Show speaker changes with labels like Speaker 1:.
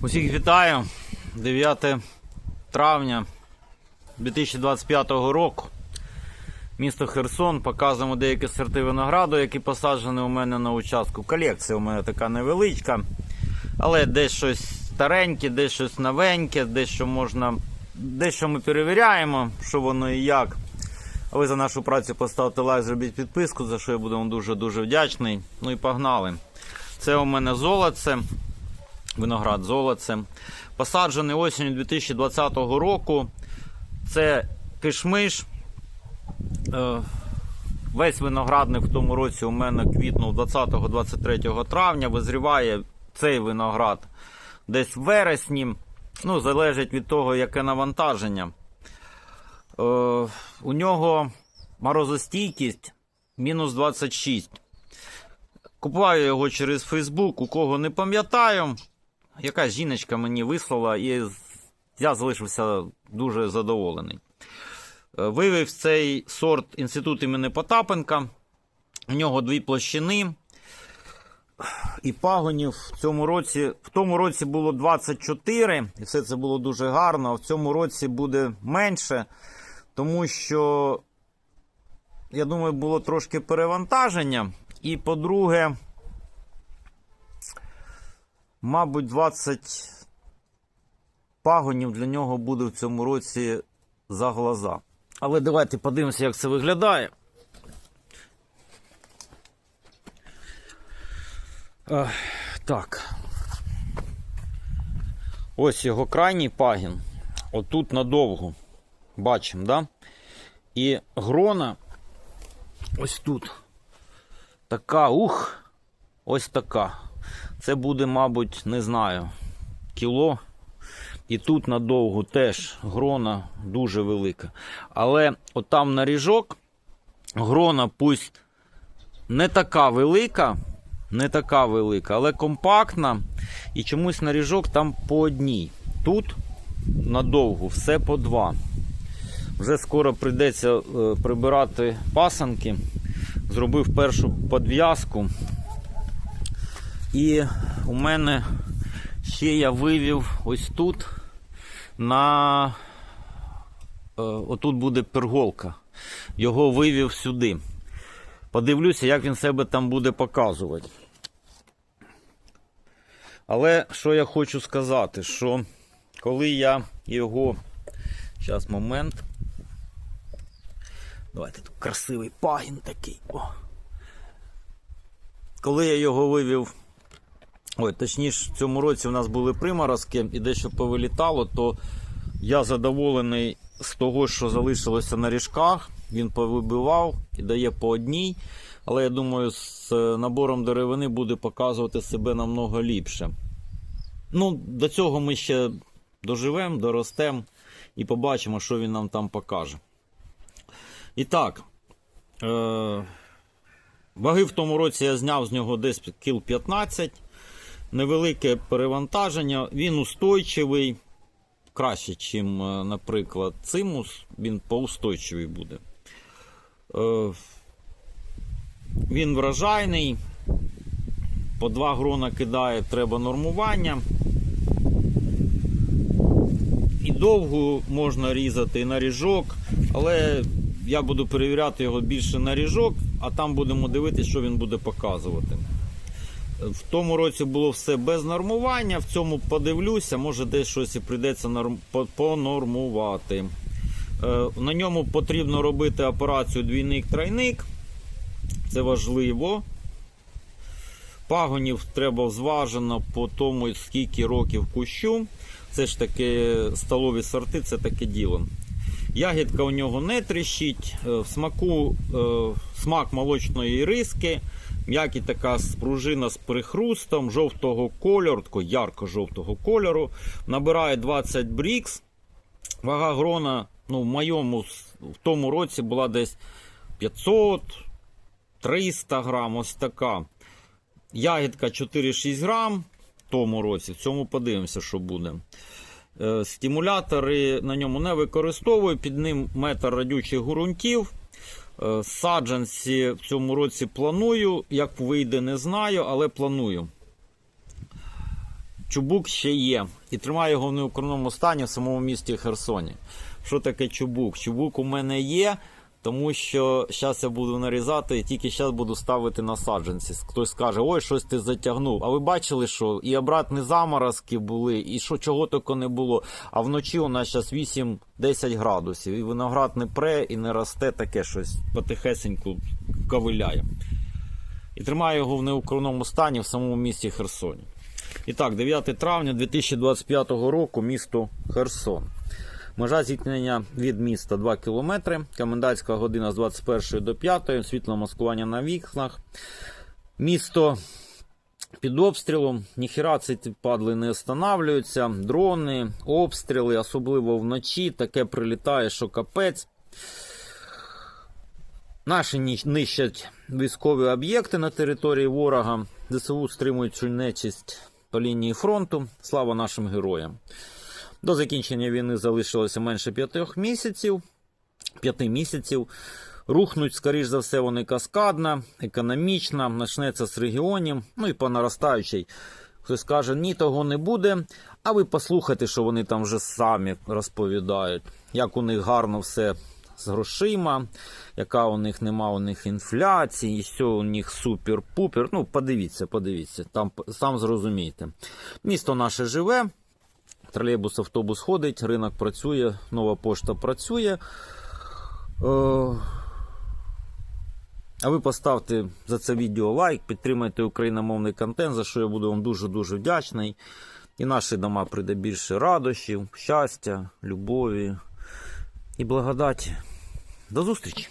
Speaker 1: Усіх вітаю. 9 травня 2025 року. Місто Херсон. Показуємо деякі сорти винограду, які посаджені у мене на участку. Колекція у мене така невеличка. Але десь щось стареньке, десь щось новеньке, дещо можна. Дещо ми перевіряємо, що воно і як. А ви за нашу працю поставте лайк, зробіть підписку, за що я буду вам дуже-дуже вдячний. Ну і погнали. Це у мене золоце виноград золоце. Посаджений осінню 2020 року. Це кишмиш. Е, Весь виноградник в тому році у мене квітнув 20-23 травня. Визріває цей виноград десь в вересні. Ну, залежить від того, яке навантаження. Е, У нього морозостійкість мінус 26. Купуваю його через Фейсбук, у кого не пам'ятаю. Якась жіночка мені вислала, і я залишився дуже задоволений. Е, Вивів цей сорт інститут імені Потапенка. У нього дві площини. І пагонів в цьому році. В тому році було 24, і все це було дуже гарно. А в цьому році буде менше, тому що, я думаю, було трошки перевантаження. І, по-друге, мабуть, 20 пагонів для нього буде в цьому році за глаза. Але давайте подивимося, як це виглядає. Так. Ось його крайній пагін. Отут надовго. Бачимо, да? І грона ось тут. Така, ух, ось така. Це буде, мабуть, не знаю, кіло. І тут надовго теж грона дуже велика. Але отам на ріжок грона пусть не така велика, не така велика, але компактна. І чомусь на ріжок там по одній. Тут надовго все по два. Вже скоро прийдеться е, прибирати пасанки. Зробив першу подв'язку. І у мене ще я вивів ось тут на е, отут буде перголка. Його вивів сюди. Подивлюся, як він себе там буде показувати. Але що я хочу сказати, що коли я його. Зараз момент. Давайте тут красивий пагін такий. О. Коли я його вивів. Ой, точніше, в цьому році у нас були приморозки і дещо повилітало, то я задоволений з того, що залишилося на ріжках. Він повибивав і дає по одній. Але я думаю, з набором деревини буде показувати себе намного ліпше. Ну, до цього ми ще доживемо, доростемо і побачимо, що він нам там покаже. І так, е- ваги в тому році я зняв з нього десь кіл 15 невелике перевантаження, він устойчивий, краще, ніж, наприклад, цимус, він поустойчивий буде. Е, Він вражайний, по два грона кидає, треба нормування. І довгу можна різати на ріжок, але я буду перевіряти його більше на ріжок, а там будемо дивитися, що він буде показувати. В тому році було все без нормування. В цьому подивлюся, може десь щось і прийдеться норм... понормувати. Е, На ньому потрібно робити операцію двійник-тройник. Це важливо. Пагонів треба зважено по тому, скільки років кущу. Це ж таки столові сорти, це таке діло. Ягідка у нього не тріщить, е, в смаку е, смак молочної риски, м'який така спружина з прихрустом, жовтого кольору, ярко-жовтого кольору. Набирає 20 брікс. Вага грона ну, в моєму в тому році була десь 500 300 грам, ось така. Ягідка 4-6 грам в тому році. В цьому подивимося, що буде. Е, Стимулятори на ньому не використовую, під ним метр радючих ґрунтів. Е, Саджанці в цьому році планую. Як вийде, не знаю, але планую. чубук ще є. І тримаю його в неукроному стані в самому місті Херсоні. Що таке чубук? Чубук у мене є, тому що зараз я буду нарізати і тільки зараз буду ставити на саджанці. Хтось скаже, ой, щось ти затягнув. А ви бачили, що і обратні заморозки були, і що чого тільки не було. А вночі у нас зараз 8-10 градусів. І виноград не пре і не росте таке щось потихесеньку ковиляє. І тримаю його в неукроному стані в самому місті Херсоні. І так, 9 травня 2025 року, місто Херсон. Межа зіткнення від міста 2 км, комендантська година з 21 до 5, світло маскування на вікнах. Місто під обстрілом, ніхіра ці падли не останавливаються. Дрони, обстріли, особливо вночі, таке прилітає, що капець. Наші нищать військові об'єкти на території ворога. ЗСУ стримують цю нечисть по лінії фронту. Слава нашим героям. До закінчення війни залишилося менше п'ятьох місяців. П'яти місяців. Рухнуть, скоріш за все, вони каскадно, економічно, почнеться з регіонів, ну і по наростаючій. Хтось каже, ні, того не буде. А ви послухайте, що вони там вже самі розповідають, як у них гарно все з грошима, яка у них нема у них інфляції, і все у них супер-пупер. Ну, подивіться, подивіться, там сам зрозумієте. Місто наше живе, тролейбус, автобус ходить, ринок працює, нова пошта працює. Е, А ви поставте за це відео лайк, підтримайте україномовний контент, за що я буду вам дуже-дуже вдячний. І наші дома прийде більше радощів, щастя, любові і благодаті. До зустрічі!